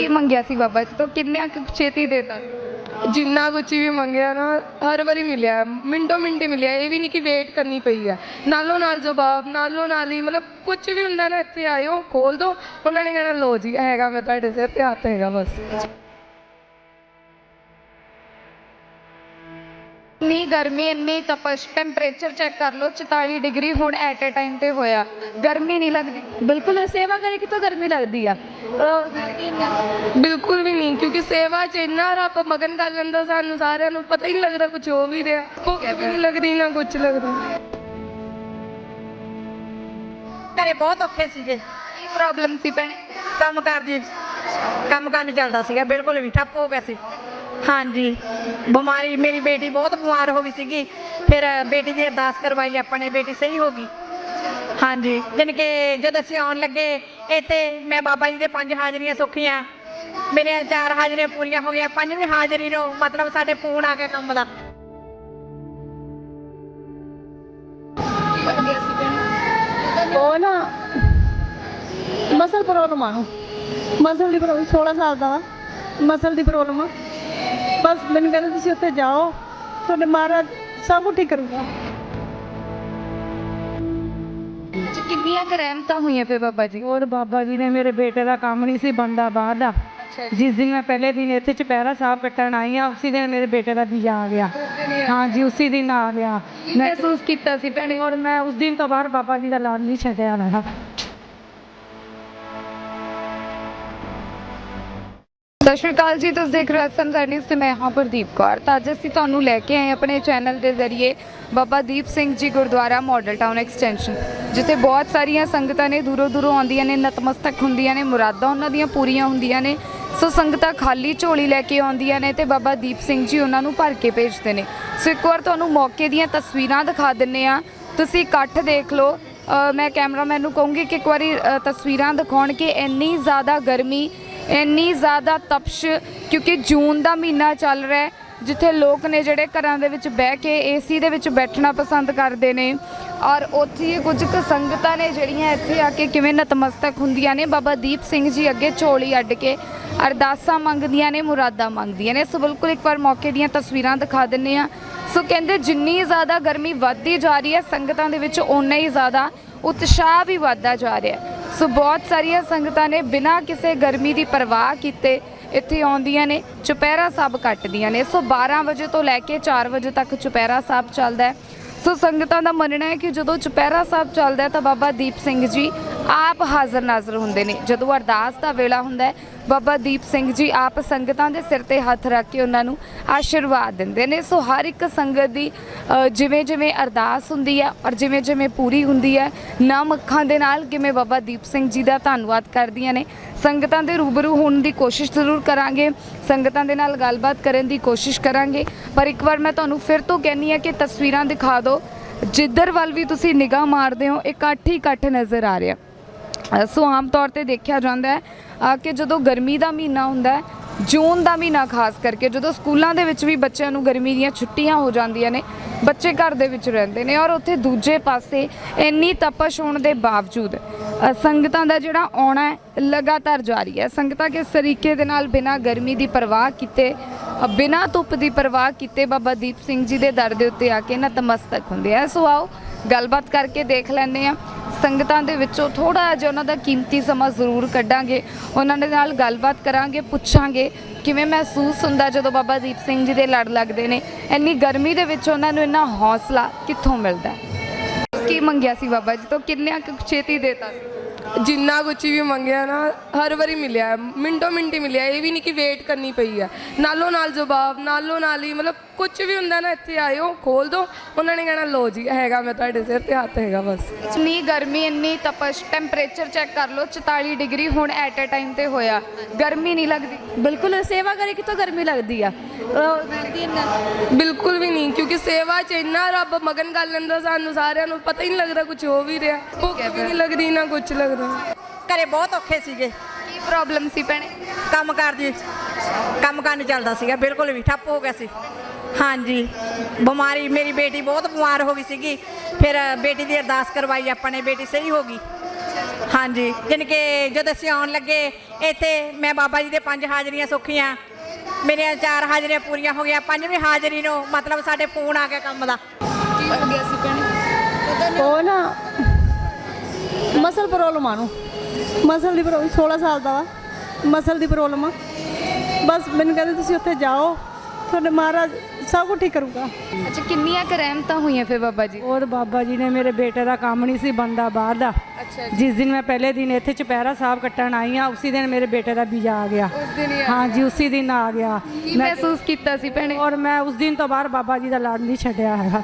ਕੀ ਮੰਗਿਆ ਸੀ ਬਾਬਾ ਜੀ? ਤੋਂ ਕਿੰਨੇ ਕੁ ਛੇਤੀ ਦੇਤਾ ਜਿੰਨਾ ਕੁਛ ਵੀ ਮੰਗਿਆ ਨਾ, ਹਰ ਵਾਰੀ ਮਿਲਿਆ। ਮਿੰਟੋ ਮਿੰਟ ਹੀ ਮਿਲਿਆ। ਇਹ ਵੀ ਨਹੀਂ ਕਿ ਵੇਟ ਕਰਨੀ ਪਈ ਹੈ ਨਾਲੋਂ ਨਾਲ ਜਵਾਬ, ਨਾਲੋਂ ਨਾਲ ਹੀ ਮਤਲਬ ਕੁਝ ਵੀ ਹੁੰਦਾ ਨਾ, ਇੱਥੇ ਆਇਓ, ਖੋਲ ਦੋ। ਉਹਨਾਂ ਨੇ ਕਹਿਣਾ ਲੋ ਜੀ, ਹੈਗਾ ਮੈਂ ਤੁਹਾਡੇ ਸਿਰ ਤੇ, ਹੱਥ ਹੈਗਾ ਬਸ। ਇੰਨੀ ਗਰਮੀ ਇੰਨੀ ਤਪਸ਼ ਟੈਂਪਰੇਚਰ ਚੈੱਕ ਕਰ ਲਓ 44 ਡਿਗਰੀ ਹੁਣ ਐਟ ਅ ਟਾਈਮ ਤੇ ਹੋਇਆ। ਗਰਮੀ ਨਹੀਂ ਲੱਗਦੀ। ਬਿਲਕੁਲ ਸੇਵਾ ਕਰੇ ਕਿਤੋਂ ਗਰਮੀ ਲੱਗਦੀ ਆ? ਬਿਲਕੁਲ ਵੀ ਨਹੀਂ ਕਿਉਂਕਿ ਸੇਵਾ ਚ ਇੰਨਾ ਰੱਬ ਮਗਨ ਕਰ ਲੈਂਦਾ ਸਾਨੂੰ ਸਾਰਿਆਂ ਨੂੰ ਪਤਾ ਹੀ ਨਹੀਂ ਲੱਗਦਾ ਕੁਝ ਹੋ ਵੀ ਰਿਹਾ। ਭੁੱਖ ਵੀ ਨਹੀਂ ਲੱਗਦੀ ਨਾ ਕੁਝ ਲੱਗਦਾ। ਘਰੇ ਬਹੁਤ ਔਖੇ ਸੀਗੇ। ਕੀ ਪ੍ਰੋਬਲਮ ਸੀ ਭੈਣੇ? ਕੰਮ ਕਾਰ ਦੀ ਕੰਮ ਕਾਰ ਨਹੀਂ ਚੱਲਦਾ ਸੀਗਾ ਬਿਲਕੁਲ ਵੀ ਠੱਪ ਹੋ ਗਿਆ ਸੀ। ਹਾਂਜੀ। ਬਿਮਾਰੀ, ਮੇਰੀ ਬੇਟੀ ਬਹੁਤ ਬਿਮਾਰ ਹੋ ਗਈ ਸੀਗੀ। ਫਿਰ ਬੇਟੀ ਦੀ ਅਰਦਾਸ ਕਰਵਾਈ ਆਪਾਂ ਬੇਟੀ ਸਹੀ ਹੋ ਗਈ। ਹਾਂਜੀ। ਜਾਣੀ ਕਿ ਜਦ ਅਸੀਂ ਆਉਣ ਲੱਗੇ, ਇੱਥੇ ਮੈਂ ਬਾਬਾ ਜੀ ਦੇ ਪੰਜ ਹਾਜ਼ਰੀਆਂ ਸੁੱਖੀਆਂ। ਮੇਰੇ ਚਾਰ ਹਾਜ਼ਰੀਆਂ ਪੂਰੀਆਂ ਹੋ ਗਈਆਂ। ਪੰਜਵੀਂ ਹਾਜ਼ਰੀ ਨੂੰ ਮਤਲਬ ਸਾਡੇ ਫੋਨ ਆ ਗਿਆ ਕੰਮ ਦਾ। ਉਹ ਨਾ, ਮਸਲ ਪ੍ਰੋਬਲਮ ਆ। ਮਸਲ ਦੀ ਪ੍ਰੋਬਲਮ 16 ਸਾਲ ਦਾ ਵਾ। ਮਸਲ ਦੀ ਪ੍ਰੋਬਲਮ ਆ। ਬਸ ਮੈਨੂੰ ਕਹਿੰਦੇ ਤੁਸੀਂ ਉੱਥੇ ਜਾਓ ਤੁਹਾਡੇ ਮਹਾਰਾਜ ਸਭ ਕੁਝ ਠੀਕ ਕਰੂਗਾ। ਚ ਕਿੰਨੀਆਂ ਕੁ ਰਹਿਮਤਾਂ ਹੋਈਆਂ ਫੇ ਬਾਬਾ ਜੀ? ਔਰ ਬਾਬਾ ਜੀ ਨੇ ਮੇਰੇ ਬੇਟੇ ਦਾ ਕੰਮ ਨਹੀਂ ਸੀ ਬੰਦਾ ਬਾਹਰ ਦਾ। ਜਿਸ ਦਿਨ ਮੈਂ ਪਹਿਲੇ ਦਿਨ ਇੱਥੇ ਚੁਪਹਿਰਾ ਸਾਹਿਬ ਕੱਟਣ ਆਈ ਆ ਉਸੇ ਦਿਨ ਮੇਰੇ ਬੇਟੇ ਦਾ ਵੀਜ਼ਾ ਆ ਗਿਆ। ਹਾਂਜੀ ਉਸੇ ਦਿਨ ਆ ਗਿਆ। ਮਹਿਸੂਸ ਕੀਤਾ ਸੀ ਭੈਣੇ? ਔਰ ਮੈਂ ਉਸ ਦਿਨ ਤੋਂ ਬਾਅਦ ਬਾਬਾ ਜੀ ਦਾ ਲਾਲ ਨਹੀਂ ਛੱਡਿਆ ਨਾ ਸਤਿ ਸ਼੍ਰੀ ਅਕਾਲ ਜੀ, ਤੁਸੀਂ ਦੇਖ ਰਹੇ ਹੋ ਸੰਸਾਰ ਨਿਊਜ਼ ਤੇ ਮੈਂ ਹਾਂ ਪ੍ਰਦੀਪ ਕੌਰ। ਤਾਂ ਅੱਜ ਅਸੀਂ ਤੁਹਾਨੂੰ ਲੈ ਕੇ ਆਏ ਆਪਣੇ ਚੈਨਲ ਦੇ ਜ਼ਰੀਏ Baba Deep Singh ji Gurdwara model town extension, ਜਿੱਥੇ ਬਹੁਤ ਸਾਰੀਆਂ ਸੰਗਤਾਂ ਨੇ, ਦੂਰੋਂ ਦੂਰੋਂ ਆਉਂਦੀਆਂ ਨੇ, ਨਤਮਸਤਕ ਹੁੰਦੀਆਂ ਨੇ, ਮੁਰਾਦਾਂ ਉਹਨਾਂ ਦੀਆਂ ਪੂਰੀਆਂ ਹੁੰਦੀਆਂ ਨੇ। ਸੋ ਸੰਗਤਾਂ ਖਾਲੀ ਝੋਲੀ ਲੈ ਕੇ ਆਉਂਦੀਆਂ ਨੇ ਤੇ ਬਾਬਾ ਦੀਪ ਸਿੰਘ ਜੀ ਉਹਨਾਂ ਨੂੰ ਭਰ ਕੇ ਭੇਜਦੇ ਨੇ। ਸੋ ਇੱਕ ਵਾਰ ਤੁਹਾਨੂੰ ਮੌਕੇ ਦੀਆਂ ਤਸਵੀਰਾਂ ਦਿਖਾ ਦਿੰਨੇ ਆ ਤੁਸੀਂ ਇਕੱਠ ਦੇਖ ਲਓ। ਮੈਂ ਕੈਮਰਾਮੈਨ ਨੂੰ ਕਹੂੰਗੀ ਕਿ ਇੱਕ ਵਾਰੀ ਤਸਵੀਰਾਂ ਦਿਖਾਉਣ ਕਿ ਇੰਨੀ ਜ਼ਿਆਦਾ ਗਰਮੀ ਇੰਨੀ ਜ਼ਿਆਦਾ ਤਪਸ਼, ਕਿਉਂਕਿ ਜੂਨ ਦਾ ਮਹੀਨਾ ਚੱਲ ਰਿਹਾ ਹੈ, ਜਿੱਥੇ ਲੋਕ ਨੇ ਜਿਹੜੇ ਘਰਾਂ ਦੇ ਵਿੱਚ ਬਹਿ ਕੇ ਏਸੀ ਦੇ ਵਿੱਚ ਬੈਠਣਾ ਪਸੰਦ ਕਰਦੇ ਨੇ। ਔਰ ਉੱਥੇ ਹੀ ਕੁਝ ਕੁ ਸੰਗਤਾਂ ਨੇ ਜਿਹੜੀਆਂ ਇੱਥੇ ਆ ਕੇ ਕਿਵੇਂ ਨਤਮਸਤਕ ਹੁੰਦੀਆਂ ਨੇ, ਬਾਬਾ ਦੀਪ ਸਿੰਘ ਜੀ ਅੱਗੇ ਝੋਲੀ ਅੱਡ ਕੇ ਅਰਦਾਸਾਂ ਮੰਗਦੀਆਂ ਨੇ, ਮੁਰਾਦਾਂ ਮੰਗਦੀਆਂ ਨੇ। ਸੋ ਬਿਲਕੁਲ ਇੱਕ ਵਾਰ ਮੌਕੇ ਦੀਆਂ ਤਸਵੀਰਾਂ ਦਿਖਾ ਦਿੰਨੇ ਆ ਸੋ ਕਹਿੰਦੇ ਜਿੰਨੀ ਜ਼ਿਆਦਾ ਗਰਮੀ ਵੱਧਦੀ ਜਾ ਰਹੀ ਹੈ, ਸੰਗਤਾਂ ਦੇ ਵਿੱਚ ਓਨਾ ਹੀ ਜ਼ਿਆਦਾ ਉਤਸ਼ਾਹ ਵੀ ਵੱਧਦਾ ਜਾ ਰਿਹਾ ਹੈ। ਸੋ ਬਹੁਤ ਸਾਰੀਆਂ ਸੰਗਤਾਂ ਨੇ ਬਿਨਾਂ ਕਿਸੇ ਗਰਮੀ ਦੀ ਪਰਵਾਹ ਕੀਤੇ ਇੱਥੇ ਆਉਂਦੀਆਂ ਨੇ, ਚੁਪਹਿਰਾ ਸਾਹਿਬ ਕੱਟਦੀਆਂ ਨੇ। ਸੋ 12 ਵਜੇ ਤੋਂ ਲੈ ਕੇ 4 ਵਜੇ ਤੱਕ ਚੁਪਹਿਰਾ ਸਾਹਿਬ ਚੱਲਦਾ ਹੈ। ਸੋ ਸੰਗਤਾਂ ਦਾ ਮੰਨਣਾ ਹੈ ਕਿ ਜਦੋਂ ਚੁਪਹਿਰਾ ਸਾਹਿਬ ਚੱਲਦਾ ਹੈ ਤਾਂ ਬਾਬਾ ਦੀਪ ਸਿੰਘ ਜੀ ਆਪ ਹਾਜ਼ਰ ਨਾਜ਼ਰ ਹੁੰਦੇ ਨੇ। ਜਦੋਂ ਅਰਦਾਸ ਦਾ ਵੇਲਾ ਹੁੰਦਾ ਹੈ, ਬਾਬਾ ਦੀਪ ਸਿੰਘ ਜੀ ਆਪ ਸੰਗਤਾਂ ਦੇ ਸਿਰ ਤੇ ਹੱਥ ਰੱਖ ਕੇ ਉਹਨਾਂ ਨੂੰ ਆਸ਼ੀਰਵਾਦ ਦਿੰਦੇ ਨੇ। ਸੋ ਹਰ ਇੱਕ ਸੰਗਤ ਦੀ ਜਿਵੇਂ ਜਿਵੇਂ ਅਰਦਾਸ ਹੁੰਦੀ ਹੈ ਔਰ ਜਿਵੇਂ ਜਿਵੇਂ ਪੂਰੀ ਹੁੰਦੀ ਹੈ, ਨਾਮ ਅੱਖਾਂ ਦੇ ਨਾਲ ਕਿਵੇਂ ਬਾਬਾ ਦੀਪ ਸਿੰਘ ਜੀ ਦਾ ਧੰਨਵਾਦ ਕਰਦੀਆਂ ਨੇ। ਸੰਗਤਾਂ ਦੇ ਰੂਬਰੂ ਹੋਣ ਦੀ ਕੋਸ਼ਿਸ਼ ਜ਼ਰੂਰ ਕਰਾਂਗੇ। ਸੰਗਤਾਂ ਦੇ ਨਾਲ ਗੱਲਬਾਤ ਕਰਨ ਦੀ ਕੋਸ਼ਿਸ਼ ਕਰਾਂਗੇ। ਪਰ ਇੱਕ ਵਾਰ ਮੈਂ ਤੁਹਾਨੂੰ ਫਿਰ ਤੋਂ ਕਹਿੰਨੀ ਆ ਕਿ ਤਸਵੀਰਾਂ ਦਿਖਾ ਦਿਓ। ਜਿੱਧਰ ਵੱਲ ਵੀ ਤੁਸੀਂ ਨਿਗਾਹ ਮਾਰਦੇ ਹੋ ਇਕੱਠ ਹੀ ਇਕੱਠ ਨਜ਼ਰ ਆ ਰਿਹਾ। ਸੋ ਆਮ ਤੌਰ ਤੇ ਦੇਖਿਆ ਜਾਂਦਾ ਹੈ ਕਿ ਜਦੋਂ ਗਰਮੀ ਦਾ ਮਹੀਨਾ ਹੁੰਦਾ ਹੈ, ਜੂਨ ਦਾ ਮਹੀਨਾ ਖਾਸ ਕਰਕੇ ਜਦੋਂ ਸਕੂਲਾਂ ਦੇ ਵਿੱਚ ਵੀ ਬੱਚਿਆਂ ਨੂੰ ਗਰਮੀ ਦੀਆਂ ਛੁੱਟੀਆਂ ਹੋ ਜਾਂਦੀਆਂ ਨੇ, ਬੱਚੇ ਘਰ ਦੇ ਵਿੱਚ ਰਹਿੰਦੇ ਨੇ ਔਰ ਉੱਥੇ ਦੂਜੇ ਪਾਸੇ ਇੰਨੀ ਤਪਸ਼ ਹੋਣ ਦੇ ਬਾਵਜੂਦ ਸੰਗਤਾਂ ਦਾ ਜਿਹੜਾ ਆਉਣਾ ਲਗਾਤਾਰ ਜਾਰੀ ਹੈ। ਸੰਗਤਾਂ ਕਿਸ ਤਰੀਕੇ ਦੇ ਨਾਲ ਬਿਨਾਂ ਗਰਮੀ ਦੀ ਪਰਵਾਹ ਕੀਤੇ ਬਿਨਾਂ ਧੁੱਪ ਦੀ ਪਰਵਾਹ ਕੀਤੇ ਬਾਬਾ ਦੀਪ ਸਿੰਘ ਜੀ ਦੇ ਦਰ ਦੇ ਉੱਤੇ ਆ ਕੇ ਨਤਮਸਤਕ ਹੁੰਦੇ ਆ। ਸੋ ਆਓ, ਗੱਲਬਾਤ ਕਰਕੇ ਦੇਖ ਲੈਂਦੇ ਆ ਸੰਗਤਾਂ ਦੇ ਵਿੱਚੋਂ ਥੋੜਾ ਜਿਹਾ ਉਹਨਾਂ ਦਾ ਕੀਮਤੀ ਸਮਾਂ ਜ਼ਰੂਰ ਕੱਢਾਂਗੇ। ਉਹਨਾਂ ਦੇ ਨਾਲ ਗੱਲਬਾਤ ਕਰਾਂਗੇ, ਪੁੱਛਾਂਗੇ, ਕਿਵੇਂ ਮਹਿਸੂਸ ਹੁੰਦਾ ਜਦੋਂ ਬਾਬਾ ਦੀਪ ਸਿੰਘ ਜੀ ਦੇ ਲੜ ਲੱਗਦੇ ਨੇ। ਇੰਨੀ ਗਰਮੀ ਦੇ ਵਿੱਚ ਉਹਨਾਂ ਨੂੰ ਇੰਨਾ ਹੌਸਲਾ ਕਿੱਥੋਂ ਮਿਲਦਾ? ਕੀ ਮੰਗਿਆ ਸੀ ਬਾਬਾ ਜੀ ਤੋਂ? ਕਿੰਨਿਆਂ ਕੁ ਛੇਤੀ ਦੇਤਾ ਸੀ? ਜਿੰਨਾ ਕੁਛ ਵੀ ਮੰਗਿਆ ਨਾ, ਹਰ ਵਾਰੀ ਮਿਲਿਆ। ਮਿੰਟੋ ਮਿੰਟ ਹੀ ਮਿਲਿਆ। ਇਹ ਵੀ ਨਹੀਂ ਕਿ ਵੇਟ ਕਰਨੀ ਪਈ ਹੈ ਨਾਲੋਂ ਨਾਲ ਜਵਾਬ, ਨਾਲੋਂ ਨਾਲ ਹੀ ਮਤਲਬ ਕੁਝ ਵੀ ਹੁੰਦਾ ਨਾ ਇੱਥੇ ਆਇਓ ਖੋਲ ਦੋ। ਉਹਨਾਂ ਨੇ ਕਹਿਣਾ ਲੋ ਜੀ ਹੈਗਾ ਮੈਂ ਤੁਹਾਡੇ ਸਿਰ ਤੇ ਹੱਥ ਹੈਗਾ ਬਸ। ਇੰਨੀ ਗਰਮੀ ਇੰਨੀ ਤਪਸ਼ ਟੈਂਪਰੇਚਰ ਚੈੱਕ ਕਰ ਲਓ 44 ਡਿਗਰੀ ਹੁਣ ਐਟ ਅ ਟਾਈਮ ਤੇ ਹੋਇਆ। ਗਰਮੀ ਨਹੀਂ ਲੱਗਦੀ। ਬਿਲਕੁਲ ਸੇਵਾ ਕਰੇ ਕਿਤੋਂ ਗਰਮੀ ਲੱਗਦੀ ਆ? ਬਿਲਕੁਲ ਵੀ ਨਹੀਂ ਕਿਉਂਕਿ ਸੇਵਾ 'ਚ ਇੰਨਾ ਰੱਬ ਮਗਨ ਕਰ ਲੈਂਦਾ ਸਾਨੂੰ ਸਾਰਿਆਂ ਨੂੰ ਪਤਾ ਹੀ ਨਹੀਂ ਲੱਗਦਾ ਕੁਝ ਹੋ ਵੀ ਰਿਹਾ। ਭੁੱਖ ਵੀ ਨਹੀਂ ਲੱਗਦੀ ਨਾ ਕੁਝ ਲੱਗਦਾ। ਘਰੇ ਬਹੁਤ ਔਖੇ ਸੀਗੇ। ਕੀ ਪ੍ਰੋਬਲਮ ਸੀ ਭੈਣੇ? ਕੰਮ ਕਾਰ ਦੀ ਕੰਮ ਕਾਰ ਨਹੀਂ ਚੱਲਦਾ ਸੀਗਾ ਬਿਲਕੁਲ ਵੀ ਠੱਪ ਹੋ ਗਿਆ ਸੀ। ਹਾਂਜੀ। ਬਿਮਾਰੀ ਮੇਰੀ ਬੇਟੀ ਬਹੁਤ ਬਿਮਾਰ ਹੋ ਗਈ ਸੀਗੀ। ਫਿਰ ਬੇਟੀ ਦੀ ਅਰਦਾਸ ਕਰਵਾਈ ਆਪਾਂ ਨੇ ਬੇਟੀ ਸਹੀ ਹੋ ਗਈ। ਹਾਂਜੀ। ਜਾਣੀ ਕਿ ਜਦੋਂ ਅਸੀਂ ਆਉਣ ਲੱਗੇ ਇੱਥੇ ਮੈਂ ਬਾਬਾ ਜੀ ਦੇ ਪੰਜ ਹਾਜ਼ਰੀਆਂ ਸੁੱਖੀਆਂ। ਮੇਰੀਆਂ ਚਾਰ ਹਾਜ਼ਰੀਆਂ ਪੂਰੀਆਂ ਹੋ ਗਈਆਂ। ਪੰਜਵੀਂ ਹਾਜ਼ਰੀ ਨੂੰ ਮਤਲਬ ਸਾਡੇ ਫੋਨ ਆ ਗਿਆ ਕੰਮ ਦਾ। ਕੀ ਹੋ ਗਿਆ ਸੀ ਭੈਣੇ? ਉਹ ਨਾ ਮਸਲ ਪ੍ਰੋਬਲਮ ਆ ਨੂੰ ਮਸਲ ਦੀ ਪ੍ਰੋਬਲਮ 16 ਸਾਲ ਦਾ ਵਾ। ਮਸਲ ਦੀ ਪ੍ਰੋਬਲਮ ਆ। ਬਸ ਮੈਨੂੰ ਕਹਿੰਦੇ ਤੁਸੀਂ ਉੱਥੇ ਜਾਓ। ਤੁਹਾਡੇ ਮਹਾਰਾਜ ਸਭ ਕੁਝ ਠੀਕ ਕਰੂਗਾ। ਅੱਛਾ ਕਿੰਨੀਆਂ ਕਰੈਮਤਾਂ ਹੋਈਆਂ ਫਿਰ ਬਾਬਾ ਜੀ? ਔਰ ਬਾਬਾ ਜੀ ਨੇ ਮੇਰੇ ਬੇਟੇ ਦਾ ਕੰਮ ਨਹੀਂ ਸੀ ਬੰਦਾ ਬਾਹਰ ਦਾ। ਅੱਛਾ ਜਿਸ ਦਿਨ ਮੈਂ ਪਹਿਲੇ ਦਿਨ ਇੱਥੇ ਚੁਪਹਿਰਾ ਸਾਹਿਬ ਕੱਟਣ ਆਈ ਆ ਉਸੇ ਦਿਨ ਮੇਰੇ ਬੇਟੇ ਦਾ ਵੀਜ਼ਾ ਆ ਗਿਆ। ਉਸ ਦਿਨ ਹੀ ਆ- ਹਾਂ ਜੀ ਉਸੇ ਦਿਨ ਆ ਗਿਆ। ਕੀ ਮਹਿਸੂਸ ਕੀਤਾ ਸੀ ਭੈਣੇ? ਔਰ ਮੈਂ ਉਸ ਦਿਨ ਤੋਂ ਬਾਅਦ ਬਾਬਾ ਜੀ ਦਾ ਲਾਡ ਨਹੀਂ ਛੱਡਿਆ ਹੈਗਾ।